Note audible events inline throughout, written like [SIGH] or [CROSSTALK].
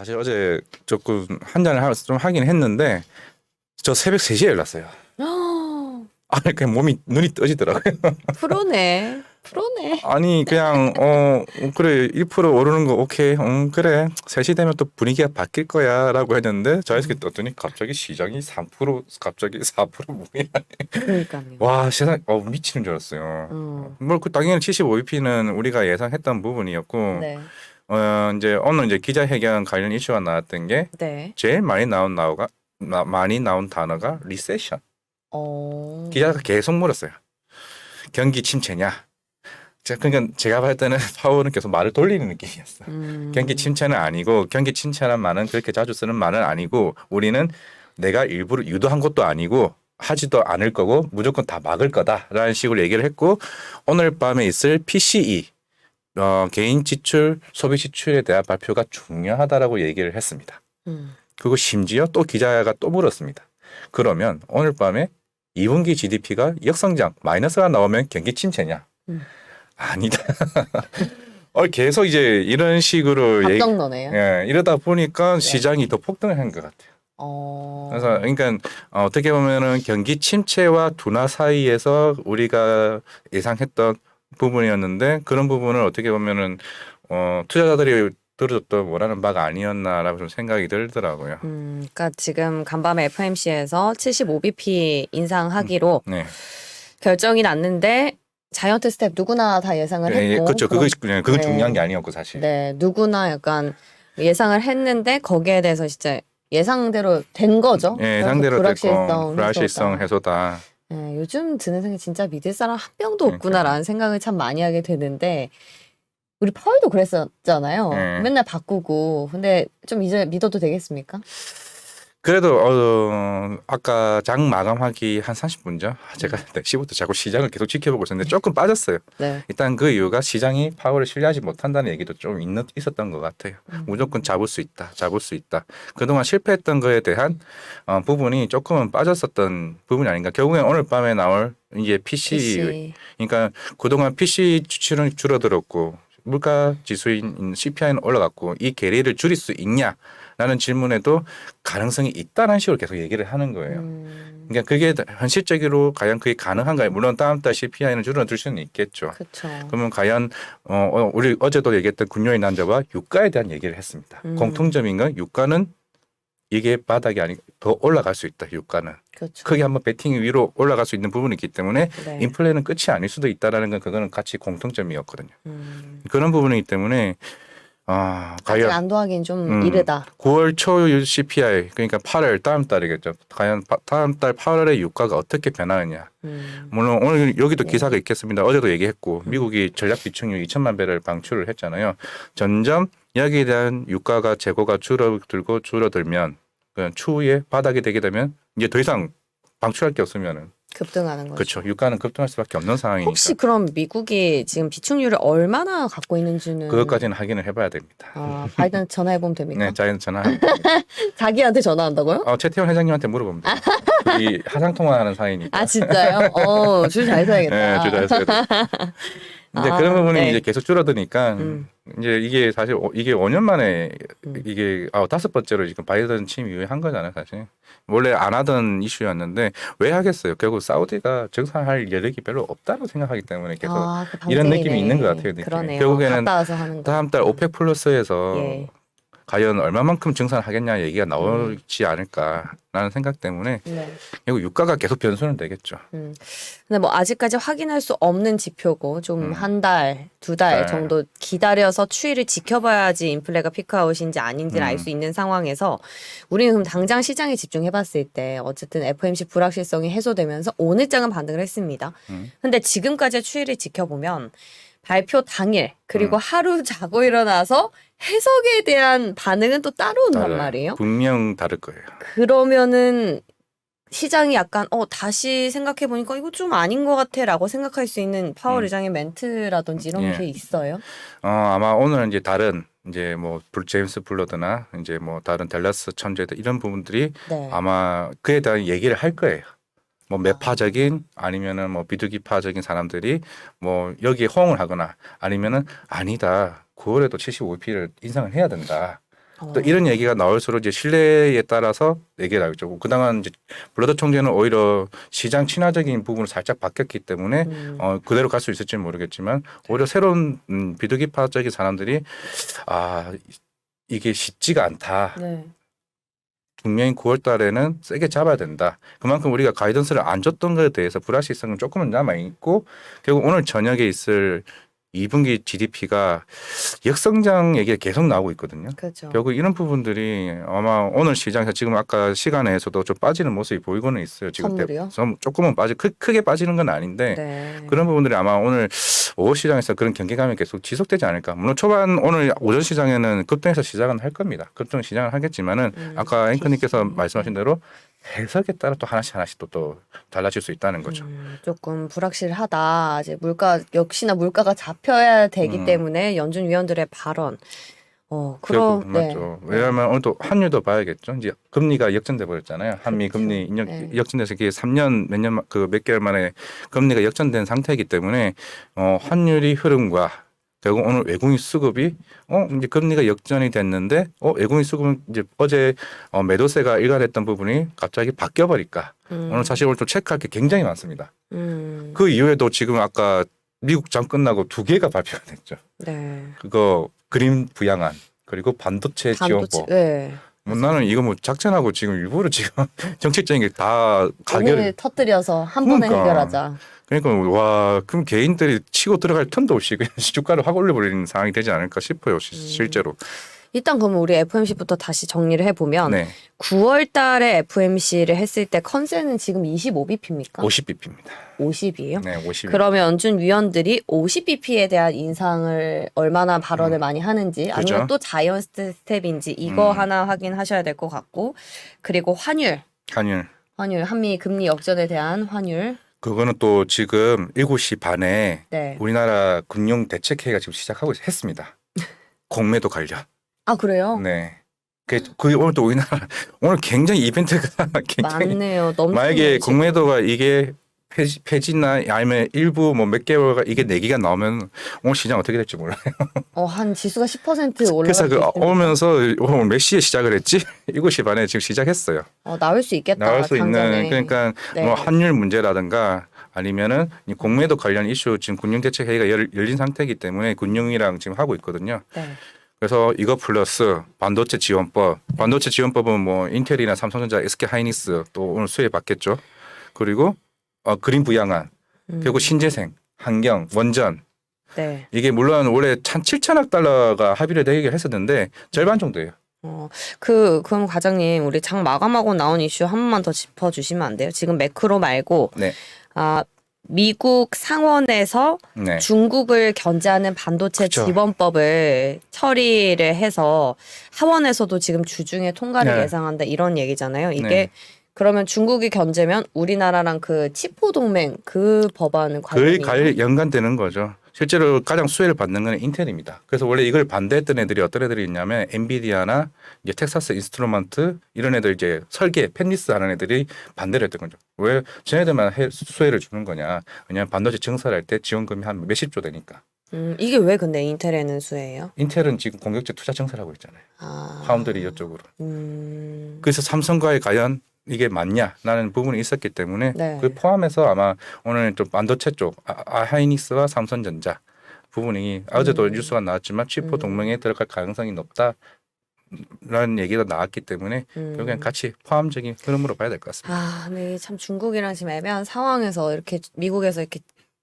사실 어제 조금 한 잔을 하면서 좀 하긴 했는데 저 새벽 3시에 일났어요. [GASPS] 아, 그냥 몸이 눈이 떠지더라고요. 프로네. 프로네. 아니 그냥 어 그래 1% 오르는 거 오케이. 음 그래. 3시 되면 또 분위기가 바뀔 거야라고 했는데 저에서 떴더니 갑자기 시장이 3% 갑자기 [LAUGHS] 4% 뭐야. 그러니까요. 와, 세상 어 미치는 줄 알았어요. 어. 뭐그 당연히 75bp는 우리가 예상했던 부분이었고 네. 어 이제 오늘 이제 기자회견 관련 이슈가 나왔던 게 네. 제일 많이 나온 나오가 나, 많이 나온 단어가 리세션. 어. 기자가 계속 물었어요. 경기 침체냐? 자, 그러니까 제가 봤을 때는 [LAUGHS] 파월은 계속 말을 돌리는 느낌이었어. 음. 경기 침체는 아니고 경기 침체란 말은 그렇게 자주 쓰는 말은 아니고 우리는 내가 일부러 유도한 것도 아니고 하지도 않을 거고 무조건 다 막을 거다라는 식으로 얘기를 했고 오늘 밤에 있을 PCE 어, 개인 지출 소비 지출에 대한 발표가 중요하다라고 얘기를 했습니다. 음. 그리고 심지어 또 기자가 또 물었습니다. 그러면 오늘 밤에 2분기 GDP가 역성장 마이너스가 나오면 경기 침체냐? 음. 아니다. [LAUGHS] 어, 계속 이제 이런 식으로 얘기. 예, 이러다 보니까 시장이 더 폭등을 한 것 같아요. 어. 그래서 그러니까 어, 어떻게 보면은 경기 침체와 둔화 사이에서 우리가 예상했던 부분이었는데 그런 부분을 어떻게 보면은 어, 투자자들이 들어줬던 원하는 바가 아니었나라고 좀 생각이 들더라고요. 음, 그러니까 지금 간밤에 FMC에서 75bp 인상하기로 네. 결정이 났는데 자이언트 스텝 누구나 다 예상을 예, 예, 했고 그렇죠. 그거 그럼- 그건 네. 중요한 게 아니었고 사실. 네, 누구나 약간 예상을 했는데 거기에 대해서 진짜 예상대로 된 거죠. 예, 그래서 상대로 불확실성, 됐고 불확실성 해소다. 해소다. 예, 요즘 드는 생각 진짜 믿을 사람 한 명도. 없구나라는 생각을 참 많이 하게 되는데 우리 펄도 그랬었잖아요. 네. 맨날 바꾸고 근데 좀 이제 믿어도 되겠습니까? 그래도 어, 아까 장 마감하기 한 30분 전 제가 음. 4시부터 자꾸 시장을 계속 지켜보고 있었는데 조금 빠졌어요. 네. 일단 그 이유가 시장이 파워를 신뢰하지 못한다는 얘기도 좀 있는, 있었던 것 같아요. 음. 무조건 잡을 수 있다, 잡을 수 있다. 그동안 실패했던 거에 대한 어, 부분이 조금은 빠졌었던 부분이 아닌가. 결국엔 오늘 밤에 나올 이제 PC, PC. 그러니까 그동안 PC 지출은 줄어들었고 물가 지수인 CPI는 올라갔고 이 괴리를 줄일 수 있냐 라는 질문에도 가능성이 있다는 식으로 계속 얘기를 하는 거예요. 음, 그러니까 그게 현실적으로 과연 그게 가능한가요? 물론 다음 달 CPI는 줄어들 수는 있겠죠. 그렇죠. 그러면 과연 어, 어, 우리 어제도 얘기했던 군요의 난자와 유가에 대한 얘기를 했습니다. 음. 공통점인 건 유가는 이게 바닥이 아니고 더 올라갈 수 있다. 유가는 그렇죠. 크게 한번 베팅 위로 올라갈 수 있는 부분이 있기 때문에 네. 인플레는 끝이 아닐 수도 있다라는 건 그거는 같이 공통점이었거든요. 음, 그런 부분이기 때문에 아 아직 과연 안도하기는 좀 음. 이르다. 9월 초 CPI 그러니까 8월 다음 달이겠죠. 과연 파- 다음 달 8월에 유가가 어떻게 변하느냐. 음, 물론 오늘 여기도 네. 기사가 있겠습니다. 어제도 얘기했고 미국이 전략 비축률 2천만 배를 방출을 했잖아요. 점점 여기에 대한 유가가 재고가 줄어들고 줄어들면 그 추후에 바닥이 되게 되면 이제 더 이상 방출할 게 없으면은 급등하는 거죠. 그렇죠. 유가는 급등할 수밖에 없는 상황이니까 혹시 그럼 미국이 지금 비축률을 얼마나 갖고 있는지는 그것까지는 확인을 해봐야 됩니다. 아, 바이든 전화해 보면 됩니까? 네, 자이언 전화. [LAUGHS] 자기한테 전화한다고요? 어, 최태원 회장님한테 물어보면 돼요. 이 [LAUGHS] 화상 통화하는 사이니까. 아 진짜요? 어, 줄 잘 서야겠다. 네, 주저했어요. [LAUGHS] 이제 아, 그런 부분이 네. 이제 계속 줄어드니까 음. 이제 이게 사실 오- 이게 5년 만에 음. 이게 아, 다섯 번째로 지금 바이든 취임 이후에 한 거잖아요, 사실. 원래 안 하던 이슈였는데 왜 하겠어요? 결국 사우디가 증상할 여력이 별로 없다고 생각하기 때문에 계속 아, 그 이런 방식이네. 느낌이 있는 것 같아요, 느낌이. 그러네요. 결국에는 갔다 와서 하는 거. 다음 달 오펙 플러스에서 예. 과연 얼마만큼 증산을 하겠냐 얘기가 나오지 않을까라는 생각 때문에 네. 결국 유가가 계속 변수는 되겠죠. 음. 근데 뭐 아직까지 확인할 수 없는 지표고 좀 음. 한 달, 두달 네. 정도 기다려서 추이를 지켜봐야지 인플레가 피크아웃인지 아닌지를 알 음. 수 있는 상황에서 우리는 그럼 당장 시장에 집중해 봤을 때 어쨌든 FMC 불확실성이 해소되면서 오늘 장은 반등을 했습니다. 음. 근데 지금까지의 추이를 지켜보면 발표 당일 그리고 음. 하루 자고 일어나서 해석에 대한 반응은 또 따로 온단 달라요. 말이에요. 분명 다를 거예요. 그러면은 시장이 약간 어 다시 생각해 보니까 이거 좀 아닌 것 같아라고 생각할 수 있는 파월 음. 의장의 멘트라든지 이런 예. 게 있어요. 어, 아마 오늘은 이제 다른 이제 뭐 불- 제임스 블러드나 이제 뭐 다른 델라스 천재들 이런 부분들이 네. 아마 그에 대한 얘기를 할 거예요. 뭐 매파적인 아니면은 뭐 비둘기파적인 사람들이 뭐 여기에 호응을 하거나 아니면은 아니다. 9월에도 75p를 인상을 해야 된다. 어. 또 이런 얘기가 나올수록 이제 신뢰에 따라서 얘기가 나오죠. 그동안 이제 블러드 총재는 오히려 시장 친화적인 부분을 살짝 바뀌었기 때문에 음. 어, 그대로 갈 수 있을지는 모르겠지만 오히려 새로운 음, 비둘기파적인 사람들이 아 이게 쉽지가 않다. 네. 분명히 9월 달에는 세게 잡아야 된다. 그만큼 우리가 가이던스를 안 줬던 것에 대해서 불확실성은 조금은 남아 있고 결국 오늘 저녁에 있을 2분기 GDP가 역성장 얘기가 계속 나오고 있거든요. 그렇죠. 결국 이런 부분들이 아마 오늘 시장에서 지금 아까 시간에서도 좀 빠지는 모습이 보이고는 있어요. 지금 선물이요? 좀 조금은 빠지 크, 크게 빠지는 건 아닌데 네. 그런 부분들이 아마 오늘 오후 시장에서 그런 경계감이 계속 지속되지 않을까. 물론 초반 오늘 오전 시장에는 급등해서 시작은 할 겁니다. 급등 시장을 하겠지만은 음, 아까 앵커님께서 기시. 말씀하신 대로 해석에 따라 또 하나씩 하나씩 또, 또 달라질 수 있다는 거죠. 음, 조금 불확실하다. 이제 물가 역시나 물가가 잡혀야 되기 음. 때문에 연준 위원들의 발언. 어, 그럼 네. 맞죠. 왜냐하면 오늘 또 환율도 봐야겠죠. 이제 금리가 역전돼 버렸잖아요. 한미 그렇죠. 금리 인력 네. 역전돼서 이게 3년 몇 년 그 몇 개월 만에 금리가 역전된 상태이기 때문에 어 환율이 흐름과 결국 오늘 외국인 수급이 어 이제 금리가 역전이 됐는데 어 외국인 수급은 이제 어제 어 매도세가 일관했던 부분이 갑자기 바뀌어 버릴까. 음, 오늘 사실 오늘 좀 체크할 게 굉장히 많습니다. 음, 그 이후에도 지금 아까 미국 장 끝나고 두 개가 발표가 됐죠. 네. 그거 그림 부양안 그리고 반도체 반도체. 지원법. 네. 뭐 나는 이거 뭐 작전하고 지금 일부러 지금 [LAUGHS] 정책적인 게 다 가결. 터뜨려서 한 번에 그러니까. 해결하자. 그러니까 와 그럼 개인들이 치고 들어갈 틈도 없이 그냥 [LAUGHS] 주가를 확 올려버리는 상황이 되지 않을까 싶어요 시- 음. 실제로. 일단 그러면 우리 FMC부터 다시 정리를 해보면 네, 9월 달에 FMC를 했을 때 컨센은 지금 25bp입니까? 50bp입니다. 50이에요? 네, 50. 그러면 연준 위원들이 50bp에 대한 인상을 얼마나 발언을 많이 하는지 아니면 음. 그죠. 또 자이언 스텝인지 이거 음. 하나 확인하셔야 될 것 같고 그리고 환율 한율. 환율 한미 금리 역전에 대한 환율 그거는 또 지금 7시 반에 네. 우리나라 금융 대책회의가 지금 시작하고 있- 했습니다. [LAUGHS] 공매도 관련. 아 그래요? 네. 그, 그 오늘 또 우리나라 오늘 굉장히 이벤트가 [LAUGHS] 굉장히 많네요. 너무 만약에 공매도가 이게 폐지, 폐지나 아니면 일부 뭐 몇 개월가 이게 내기가 나오면 오늘 시장 어떻게 될지 몰라요. [LAUGHS] 어 한 지수가 10% 그래서 올라갈 그. 오면서 오늘 몇 시에 시작을 했지? [LAUGHS] 7시 반에 지금 시작했어요. 어, 나올 수 있겠다. 나올 수 당장에. 있는 그러니까 네. 뭐 환율 문제라든가 아니면은 이 공매도 관련 이슈 지금 금융 대책 회의가 열, 열린 상태이기 때문에 금융이랑 지금 하고 있거든요. 네. 그래서 이거 플러스 반도체 지원법, 반도체 지원법은 뭐 인텔이나 삼성전자, SK 하이닉스 또 오늘 수혜 받겠죠. 그리고 어, 그린 부양안, 음, 그리고 신재생, 환경, 원전 네. 이게 물론 올해 한 7천억 달러가 합의를 되게 했었는데 절반 정도예요. 어, 그, 그럼 과장님, 우리 장 마감하고 나온 이슈 한 번만 더 짚어 주시면 안 돼요? 지금 매크로 말고, 네, 아, 미국 상원에서 네, 중국을 견제하는 반도체 그쵸. 지원법을 처리를 해서 하원에서도 지금 주중에 통과를 네. 예상한다 이런 얘기잖아요. 이게 네. 그러면 중국이 견제면 우리나라랑 그 치포 동맹 그 법안은 관련이 거의 갈 연관되는 거죠. 실제로 가장 수혜를 받는 건 인텔입니다. 그래서 원래 이걸 반대했던 애들이 어떤 애들이 있냐면 엔비디아나 이제 텍사스 인스트루먼트 이런 애들 이제 설계 펜리스 하는 애들이 반대를 했던 거죠. 왜 쟤네들만 해- 수혜를 주는 거냐? 왜냐하면 반도체 증설할 때 지원금이 한 몇십조 되니까. 음, 이게 왜 근데 인텔에는 수혜예요? 인텔은 지금 공격적 투자 증설하고 있잖아요. 아, 파운드리 이쪽으로. 음, 그래서 삼성과의 과연 이게 맞냐라는 부분이 있었기 때문에 네. 그 포함해서 아마 오늘 좀 반도체 쪽 아, 아, 하이닉스와 삼성전자 부분이 어제도 음. 뉴스가 나왔지만 치포 음. 동맹에 들어갈 가능성이 높다 라는 얘기가 나왔기 때문에 음. 결국엔 같이 포함적인 흐름으로 봐야 될 것 같습니다. 아, 이게 참 중국이랑 지금 애매한 상황에서 이렇게 미국에서 이렇게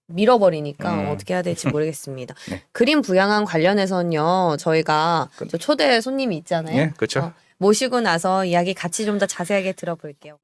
밀어버리니까 음. 어떻게 해야 될지 모르겠습니다. [LAUGHS] 네. 그림 부양안 관련해서는요, 저희가 그- 저 초대 손님이 있잖아요. 예, 그렇죠. 어, 모시고 나서 이야기 같이 좀 더 자세하게 들어볼게요.